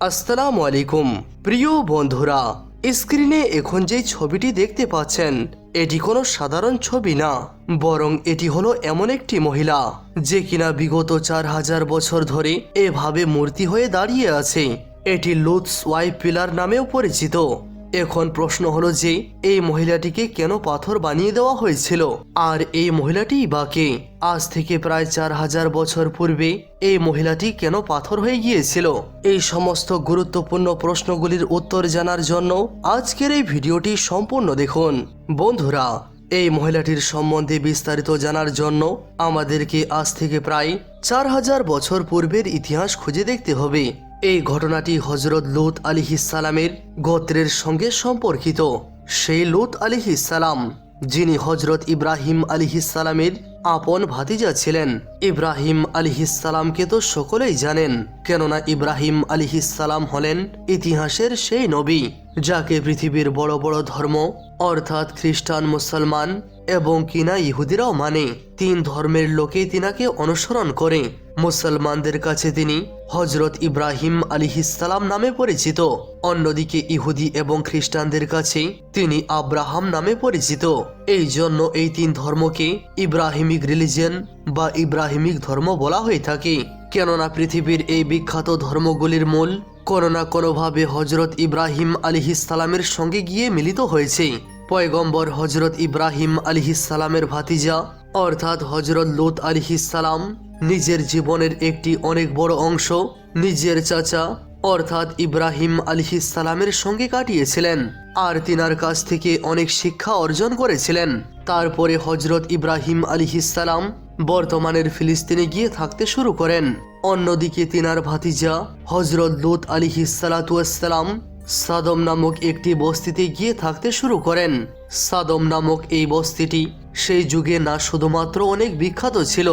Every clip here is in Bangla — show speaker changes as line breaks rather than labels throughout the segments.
আসসালামু আলাইকুম। প্রিয় বন্ধুরা, স্ক্রিনে এখন যে ছবিটি দেখতে পাচ্ছেন, এটি কোনো সাধারণ ছবি না, বরং এটি হলো এমন একটি মহিলা, যে কিনা বিগত চার হাজার বছর ধরে এভাবে মূর্তি হয়ে দাঁড়িয়ে আছে। এটি লুৎস ওয়াই পিলার নামেও পরিচিত। এখন প্রশ্ন হলো যে, এই মহিলাটিকে কেন পাথর বানিয়ে দেওয়া হয়েছিল? আর এই মহিলাটি বা কে? আজ থেকে প্রায় চার হাজার বছর পূর্বে এই মহিলাটি কেন পাথর হয়ে গিয়েছিল? এই সমস্ত গুরুত্বপূর্ণ প্রশ্নগুলির উত্তর জানার জন্য আজকের এই ভিডিওটি সম্পূর্ণ দেখুন। বন্ধুরা, এই মহিলাটির সম্বন্ধে বিস্তারিত জানার জন্য আমাদেরকে আজ থেকে প্রায় চার হাজার বছর পূর্বের ইতিহাস খুঁজে দেখতে হবে। এই ঘটনাটি হজরত লুত আলিহিসালামের গোত্রের সঙ্গে সম্পর্কিত। সেই লুত আলিহিসালাম যিনি হজরত ইব্রাহিম আলিহিসালামের আপন ভাতিজা ছিলেন। ইব্রাহিম আলিহিসালামকে তো সকলেই জানেন, কেননা ইব্রাহিম আলিহিসালাম হলেন ইতিহাসের সেই নবী, যাকে পৃথিবীর বড় বড় ধর্ম, অর্থাৎ খ্রিস্টান মুসলমান এবং কিনা ইহুদিরাও মানে। তিন ধর্মের লোকে তিনাকে অনুসরণ করে। মুসলমানদের কাছে তিনি হজরত ইব্রাহিম আলিহিসালাম নামে পরিচিত। অন্যদিকে ইহুদি এবং খ্রিস্টানদের কাছে তিনি আব্রাহাম নামে পরিচিত। এই জন্য এই তিন ধর্মকে ইব্রাহিমিক রিলিজিয়ন বা ইব্রাহিমিক ধর্ম বলা হয়ে থাকে। কেননা পৃথিবীর এই বিখ্যাত ধর্মগুলির মূল কোনো না কোনোভাবে হজরত ইব্রাহিম আলিহিসালামের সঙ্গে গিয়ে মিলিত হয়েছে। পয়গম্বর হজরত ইব্রাহিম আলিহিসালামের ভাতিজা, অর্থাৎ হজরত লুত আলিহিসালাম নিজের জীবনের একটি অনেক বড় অংশ নিজের চাচা, অর্থাৎ ইব্রাহিম আলিহিসালামের সঙ্গে কাটিয়েছিলেন। আর তিনার কাছ থেকে অনেক শিক্ষা অর্জন করেছিলেন। তারপরে হজরত ইব্রাহিম আলিহিসালাম বর্তমানের ফিলিস্তিনে গিয়ে থাকতে শুরু করেন। অন্যদিকে তিনার ভাতিজা হজরত লুত আলিহিসালাতুয়াসালাম সাদম নামক একটি বস্তিতে গিয়ে থাকতে শুরু করেন। সাদম নামক এই বস্তিটি সেই যুগে না শুধুমাত্র অনেক বিখ্যাত ছিল,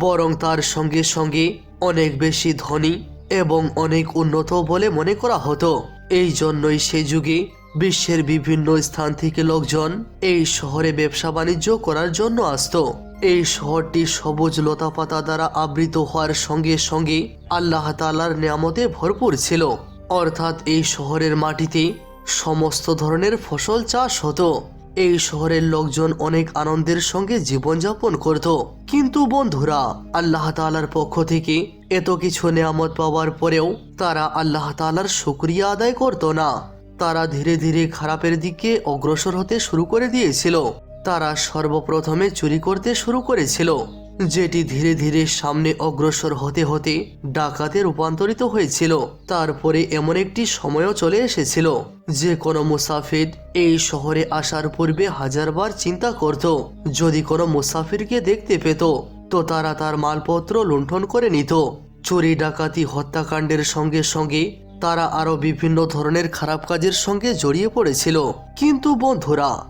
বরং তার সঙ্গে সঙ্গে অনেক বেশি ধনী এবং অনেক উন্নত বলে মনে করা হতো। এই জন্যই সেই যুগে বিশ্বের বিভিন্ন স্থান থেকে লোকজন এই শহরে ব্যবসা বাণিজ্য করার জন্য আসত। এই শহরটি সবুজ লতাপাতা দ্বারা আবৃত হওয়ার সঙ্গে সঙ্গে আল্লাহ তালার নিয়ামতে ভরপুর ছিল। অর্থাৎ এই শহরের মাটিতে সমস্ত ধরনের ফসল চাষ হতো। এই শহরের লোকজন অনেক আনন্দের সঙ্গে জীবনযাপন করত। কিন্তু বন্ধুরা, আল্লাহ তালার পক্ষ থেকে এত কিছু নিয়ামত পাওয়ার পরেও তারা আল্লাহ তালার শুক্রিয়া আদায় করত না। তারা ধীরে ধীরে খারাপের দিকে অগ্রসর হতে শুরু করে দিয়েছিল। তারা সর্বপ্রথমে চুরি করতে শুরু করেছিল। যেটি ধীরে ধীরে সামনে অগ্রসর হতে হতে ডাকাতে রূপান্তরিত হয়েছিল। তারপরে এমন একটি সময়ও চলে এসেছিল, যে কোনো মুসাফির এই শহরে আসার পূর্বে হাজারবার চিন্তা করত। যদি কোনো মুসাফিরকে দেখতে পেত, তো তারা তার মালপত্র লুণ্ঠন করে নিত। চুরি, ডাকাতি, হত্যাকাণ্ডের সঙ্গে সঙ্গে তারা আরও বিভিন্ন ধরনের খারাপ কাজের সঙ্গে জড়িয়ে পড়েছিল। কিন্তু বন্ধুরা,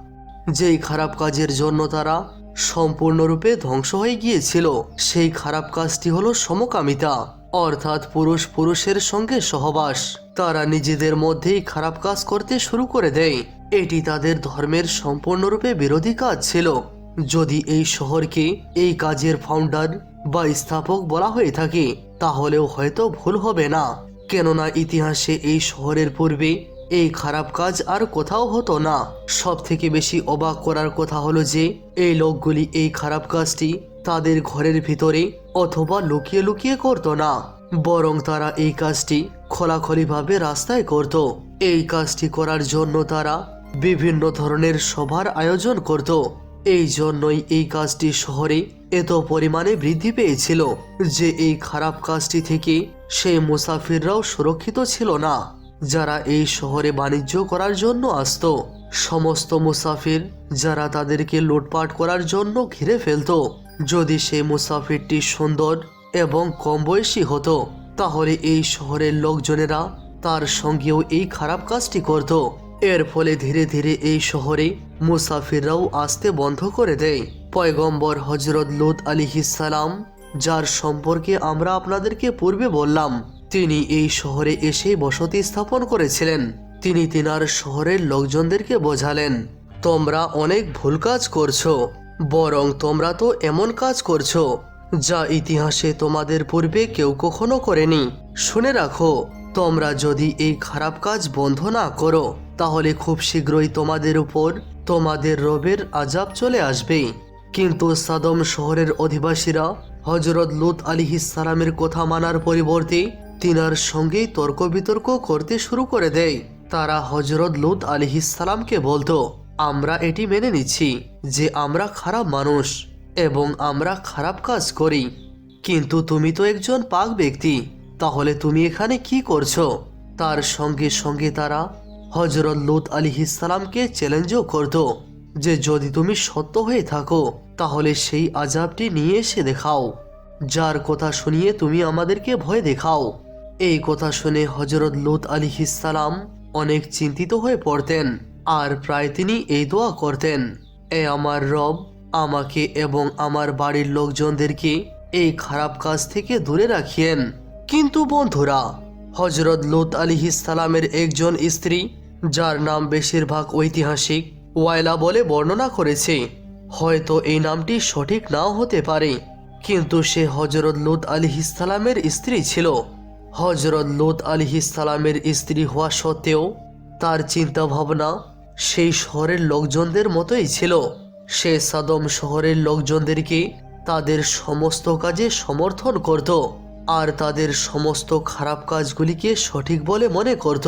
যেই খারাপ কাজের জন্য তারা সম্পূর্ণরূপে ধ্বংস হয়ে গিয়েছিল। সেই খারাপ কাজটি হলো সমকামিতা, অর্থাৎ পুরুষ পুরুষের সঙ্গে সহবাস। তারা নিজেদের মধ্যেই খারাপ কাজ করতে শুরু করে দেয়। এটি তাদের ধর্মের সম্পূর্ণরূপে বিরোধী কাজ ছিল। যদি এই শহরকে এই কাজের ফাউন্ডার বা স্থাপক বলা হয়ে থাকে, তাহলেও হয়তো ভুল হবে না। কেননা ইতিহাসে এই শহরের পূর্বে এই খারাপ কাজ আর কোথাও হতো না। সব থেকে বেশি অবাক করার কথা হলো যে, এই লোকগুলি এই খারাপ কাজটি তাদের ঘরের ভিতরে অথবা লুকিয়ে লুকিয়ে করত না। বরং তারা এই কাজটি খোলাখলিভাবে রাস্তায় করত। এই কাজটি করার জন্য তারা বিভিন্ন ধরনের সভার আয়োজন করত। এই জন্যই এই কাজটি শহরে এত পরিমাণে বৃদ্ধি পেয়েছিল যে, এই খারাপ কাজটি থেকে সেই মুসাফিররাও সুরক্ষিত ছিল না। যারা এই শহরে বাণিজ্য করার জন্য আসতো, সমস্ত মুসাফির যারা তাদেরকে লুটপাট করার জন্য ঘিরে ফেলতো। যদি সেই মুসাফিরটি সুন্দর এবং কম বয়সী হতো, তাহলে এই শহরের লোকজনেরা তার সঙ্গেও এই খারাপ কাজটি করত। এর ফলে ধীরে ধীরে এই শহরে মুসাফিররাও আসতে বন্ধ করে দেয়। পয়গম্বর হজরত লুত আলিহিসালাম যার সম্পর্কে আমরা আপনাদেরকে পূর্বে বললাম তিনি এই শহরে এসে বসতি স্থাপন করেছিলেন। তিনি তিনার শহরের লোকজনদেরকে বোঝালেন, তোমরা অনেক ভুল কাজ করছ, বরং তোমরা তো এমন কাজ করছ, যা ইতিহাসে তোমাদের পূর্বে কেউ কখনো করেনি। শুনে রাখো, তোমরা যদি এই খারাপ কাজ বন্ধ না করো, তাহলে খুব শীঘ্রই তোমাদের উপর তোমাদের রবের আজাব চলে আসবে। কিন্তু সাদম শহরের অধিবাসীরা হজরত লুত সালামের কথা মানার পরিবর্তে তিনার সঙ্গেই তর্ক বিতর্ক করতে শুরু করে দেয়। তারা হজরত লুত সালামকে বলতো, আমরা এটি মেনে নিচ্ছি যে আমরা খারাপ মানুষ এবং আমরা খারাপ কাজ করি। কিন্তু তুমি তো একজন পাক ব্যক্তি, তাহলে তুমি এখানে কি করছ? তার সঙ্গে সঙ্গে তারা হজরত লুত সালামকে চ্যালেঞ্জও করত যে, যদি তুমি সত্য হয়ে থাকো, তাহলে সেই আজাবটি নিয়ে এসে দেখাও। যার কথা শুনিয়ে তুমি আমাদেরকে ভয় দেখাও। এই কথা শুনে হজরত লুত সালাম অনেক চিন্তিত হয়ে পড়তেন, আর প্রায় তিনি এই দোয়া করতেন, এ আমার রব, আমাকে এবং আমার বাড়ির লোকজনদেরকে এই খারাপ কাজ থেকে দূরে রাখিয়েন। কিন্তু বন্ধুরা হজরত লুত সালামের একজন স্ত্রী, যার নাম বেশিরভাগ ঐতিহাসিক ওয়াইলা বলে বর্ণনা করেছে, হয়তো এই নামটি সঠিক নাও হতে পারে, কিন্তু সে হজরত লুত সালামের স্ত্রী ছিল। হজরত লুত সালামের স্ত্রী হওয়া সত্ত্বেও তার চিন্তা ভাবনা সেই শহরের লোকজনদের মতোই ছিল। সে সাদম শহরের লোকজনদেরকে তাদের সমস্ত কাজে সমর্থন করত আর তাদের সমস্ত খারাপ কাজগুলিকে সঠিক বলে মনে করত।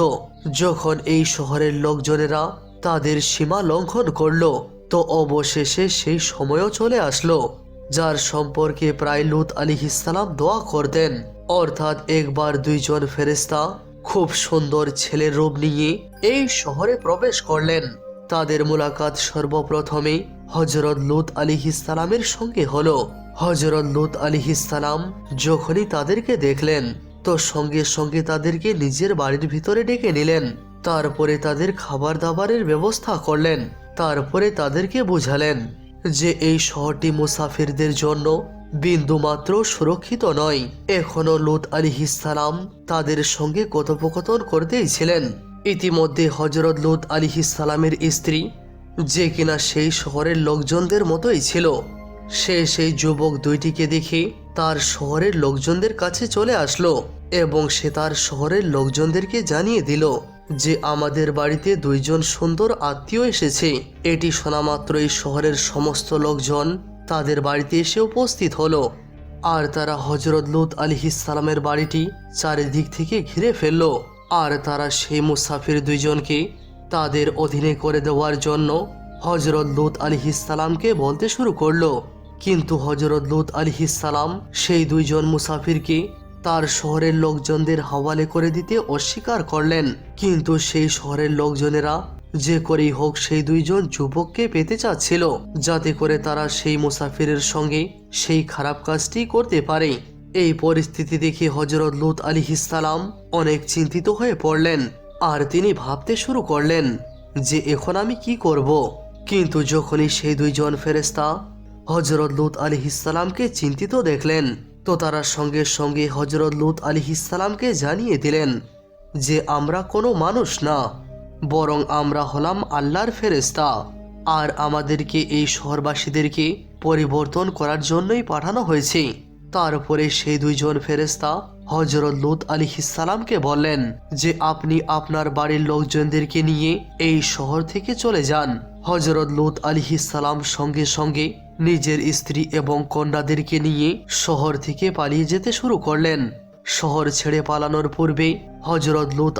যখন এই শহরের লোকজনেরা তাদের সীমা লঙ্ঘন করল, তো অবশেষে সেই সময়ও চলে আসলো, যার সম্পর্কে প্রায় লুত আলী ইসালাম দোয়া করতেন। অর্থাৎ একবার দুইজন ফেরেস্তা খুব সুন্দর ছেলের রূপ নিয়ে এই শহরে প্রবেশ করলেন। তাদের মোলাকাত সর্বপ্রথমে হজরত লুত আলী ইসালামের সঙ্গে হলো। হজরত লুত আলী ইসালাম যখনই তাদেরকে দেখলেন, তো সঙ্গে সঙ্গে তাদেরকে নিজের বাড়ির ভিতরে ডেকে নিলেন। তারপরে তাদের খাবার দাবারের ব্যবস্থা করলেন। তারপরে তাদেরকে বুঝালেন যে এই শহরটি মুসাফিরদের জন্য বিন্দুমাত্র সুরক্ষিত নয়। এখনও লুত আলী সালাম তাদের সঙ্গে কথোপকথন করতেই ছিলেন। ইতিমধ্যে হজরত লুত আলী সালামের স্ত্রী, যে কিনা সেই শহরের লোকজনদের মতোই ছিল। সে সেই যুবক দুইটিকে দেখে তার শহরের লোকজনদের কাছে চলে আসলো এবং সে তার শহরের লোকজনদেরকে জানিয়ে দিল যে আমাদের বাড়িতে দুইজন সুন্দর আত্মীয় এসেছে। এটি শোনা মাত্রই শহরের সমস্ত লোকজন তাদের বাড়িতে এসে উপস্থিত হলো। আর তারা হজরত লুত সালামের বাড়িটি চারিদিক থেকে ঘিরে ফেলল। আর তারা সেই মুসাফির দুইজনকে তাদের অধীনে করে দেওয়ার জন্য হজরত লুত সালামকে বলতে শুরু করল। কিন্তু হজরত লুত সালাম সেই দুইজন মুসাফিরকে তার শহরের লোকজনদের হাওয়ালে করে দিতে অস্বীকার করলেন। কিন্তু সেই শহরের লোকজনেরা যে করেই হোক সেই দুইজন যুবককে পেতে চাচ্ছিল, যাতে করে তারা সেই মুসাফিরের সঙ্গে সেই খারাপ কাজটি করতে পারে। এই পরিস্থিতি দেখে হজরত লুত আলী ইসালাম অনেক চিন্তিত হয়ে পড়লেন আর তিনি ভাবতে শুরু করলেন যে এখন আমি কি করব। কিন্তু যখনই সেই দুইজন ফেরেস্তা হজরত লুত আলী ইসালামকে চিন্তিত দেখলেন, তো তারা সঙ্গে সঙ্গে হজরত লুত আলী ইসালামকে জানিয়ে দিলেন যে আমরা কোনো মানুষ না। বরং আমরা হলাম আল্লাহর ফেরেস্তা আর আমাদেরকে এই শহরবাসীদেরকে পরিবর্তন করার জন্যই পাঠানো হয়েছে। তারপরে সেই দুইজন ফেরেস্তা হজরত লুত আলী ইসালামকে বললেন যে, আপনি আপনার বাড়ির লোকজনদেরকে নিয়ে এই শহর থেকে চলে যান। হজরত লুত আলী ইসালাম সঙ্গে সঙ্গে নিজের স্ত্রী এবং কন্যাদেরকে নিয়ে শহর থেকে পালিয়ে যেতে শুরু করলেন। শহর ছেড়ে পালানোর পূর্বে হজরত লুত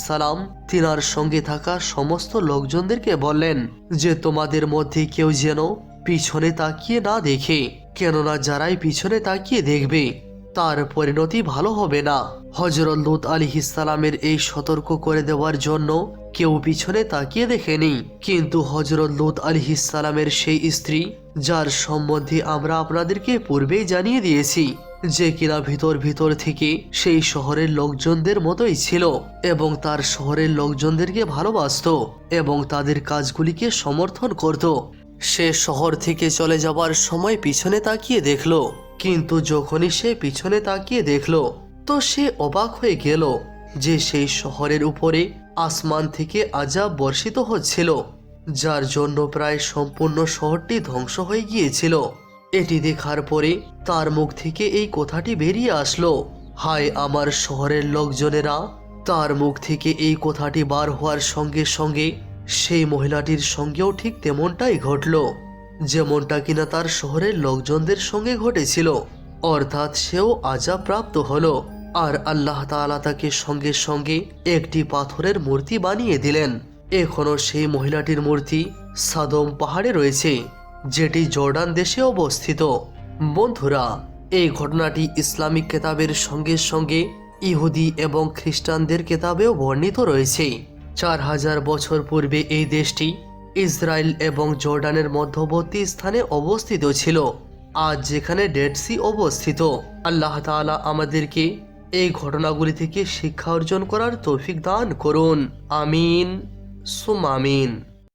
সালাম তিনার সঙ্গে থাকা সমস্ত লোকজনদেরকে বললেন যে, তোমাদের মধ্যে কেউ যেন পিছনে তাকিয়ে না দেখে, কেননা যারাই পিছনে তাকিয়ে দেখবে, তার পরিণতি ভালো হবে না। হজরত লুত সালামের এই সতর্ক করে দেওয়ার জন্য কেউ পিছনে তাকিয়ে দেখেনি। কিন্তু হজরত লুত সালামের সেই স্ত্রী, যার সম্বন্ধে আমরা আপনাদেরকে পূর্বেই জানিয়ে দিয়েছি যে কিনা ভিতর ভিতর থেকে সেই শহরের লোকজনদের মতোই ছিল এবং তার শহরের লোকজনদেরকে ভালোবাসত এবং তাদের কাজগুলিকে সমর্থন করত। সে শহর থেকে চলে যাবার সময় পিছনে তাকিয়ে দেখল। কিন্তু যখনই সে পিছনে তাকিয়ে দেখল, তো সে অবাক হয়ে গেল যে সেই শহরের উপরে আসমান থেকে আজাব বর্ষিত হচ্ছিল, যার জন্য প্রায় সম্পূর্ণ শহরটি ধ্বংস হয়ে গিয়েছিল। এটি দেখার পরে তার মুখ থেকে এই কথাটি বেরিয়ে আসলো। হায় আমার শহরের লোকজনেরা, তার মুখ থেকে এই কথাটি বার হওয়ার সঙ্গে সঙ্গে সেই মহিলাটির সঙ্গেও ঠিক তেমনটাই ঘটল, যেমনটা কিনা তার শহরের লোকজনদের সঙ্গে ঘটেছিল। অর্থাৎ সেও আজা প্রাপ্ত হলো আর আল্লাহ তাআলা তাকে সঙ্গে সঙ্গে একটি পাথরের মূর্তি বানিয়ে দিলেন। এখনও সেই মহিলাটির মূর্তি সাদম পাহাড়ে রয়েছে। যেটি জর্ডান দেশে অবস্থিত। বন্ধুরা, এই ঘটনাটি ইসলামিক কেতাবের সঙ্গে সঙ্গে ইহুদি এবং খ্রিস্টানদের কেতাবেও বর্ণিত রয়েছে। চার হাজার বছর পূর্বে এই দেশটি ইসরায়েল এবং জর্ডানের মধ্যবর্তী স্থানে অবস্থিত ছিল, আজ যেখানে ডেড সি অবস্থিত। আল্লাহ তাআলা আমাদেরকে এই ঘটনাগুলি থেকে শিক্ষা অর্জন করার তৌফিক দান করুন। আমিন। সুম আমিন।